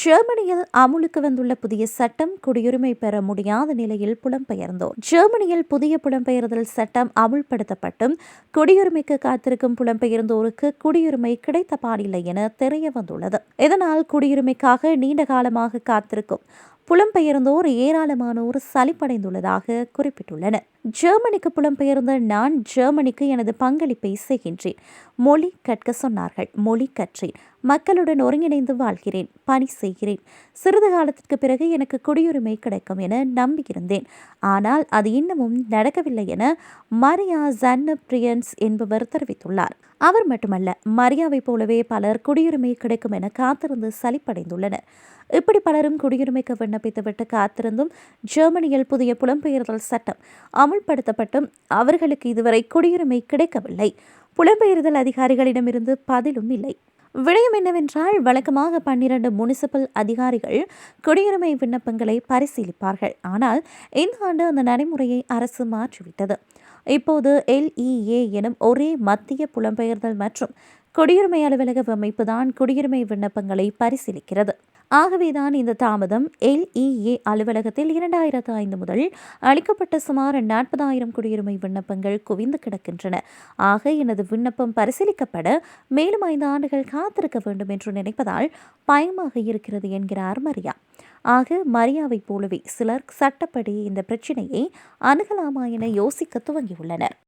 ஜெர்மனியில் அமுலுக்கு வந்துள்ள புதிய சட்டம் குடியுரிமை பெற முடியாத நிலையில் புலம்பெயர்ந்தோர். ஜெர்மனியில் புதிய புலம்பெயர்தல் சட்டம் அமுல்படுத்தப்பட்டும் குடியுரிமைக்கு காத்திருக்கும் புலம்பெயர்ந்தோருக்கு குடியுரிமை கிடைத்த பாடில்லை என தெரிய வந்துள்ளது. இதனால் குடியுரிமைக்காக நீண்ட காலமாக காத்திருக்கும் புலம்பெயர்ந்தோர் ஏராளமானோர் சலிப்படைந்துள்ளதாக குறிப்பிட்டுள்ளனர் ஜெர்மனிக்கு புலம்பெயர்ந்த நான் ஜெர்மனிக்கு எனது பங்களிப்பை செய்கின்றேன். மொழி கற்க சொன்னார்கள். மொழி கற்றேன். மக்களுடன் ஒருங்கிணைந்து வாழ்கிறேன். பணி செய்கிறேன். சிறிது காலத்திற்கு பிறகு எனக்கு குடியுரிமை கிடைக்கும் என நம்பியிருந்தேன். ஆனால் அது இன்னமும் நடக்கவில்லை என மரியா ஜன்னப்ரியன்ஸ் என்பவர் தெரிவித்துள்ளார். அவர் மட்டுமல்ல மரியாவை போலவே பலர் குடியுரிமை கிடைக்கும் என காத்திருந்து சலிப்படைந்துள்ளனர். இப்படி பலரும் குடியுரிமைக்கு விண்ணப்பித்துவிட்டு காத்திருந்தும் ஜெர்மனியில் புதிய புலம்பெயர்தல் சட்டம் அமுல்படுத்தப்பட்டும் அவர்களுக்கு இதுவரை குடியுரிமை கிடைக்கவில்லை. புலம்பெயர்தல் அதிகாரிகளிடமிருந்து பதிலும் இல்லை. விடயம் என்னவென்றால் வழக்கமாக பன்னிரண்டு முனிசிபல் அதிகாரிகள் குடியுரிமை விண்ணப்பங்களை பரிசீலிப்பார்கள். ஆனால் இந்த ஆண்டு அந்த நடைமுறையை அரசு மாற்றிவிட்டது. இப்போது எல்இஏ எனும் ஒரே மத்திய புலம்பெயர்தல் மற்றும் குடியுரிமை அலுவலக அமைப்புதான் குடியுரிமை விண்ணப்பங்களை பரிசீலிக்கிறது. ஆகவேதான் இந்த தாமதம் எல்இஏ அலுவலகத்தில் இரண்டாயிரத்து ஐந்து முதல் அளிக்கப்பட்ட சுமார் நாற்பதாயிரம் குடியுரிமை விண்ணப்பங்கள் குவிந்து கிடக்கின்றன. ஆக எனது விண்ணப்பம் பரிசீலிக்கப்பட மேலும் ஐந்து ஆண்டுகள் காத்திருக்க வேண்டும் என்று நினைப்பதால் பயமாக இருக்கிறது என்கிறார் மரியா. ஆக மரியாவைப் போலவே சிலர் சட்டப்படி இந்த பிரச்சினையை அணுகலாமா என யோசிக்க துவங்கியுள்ளனர்.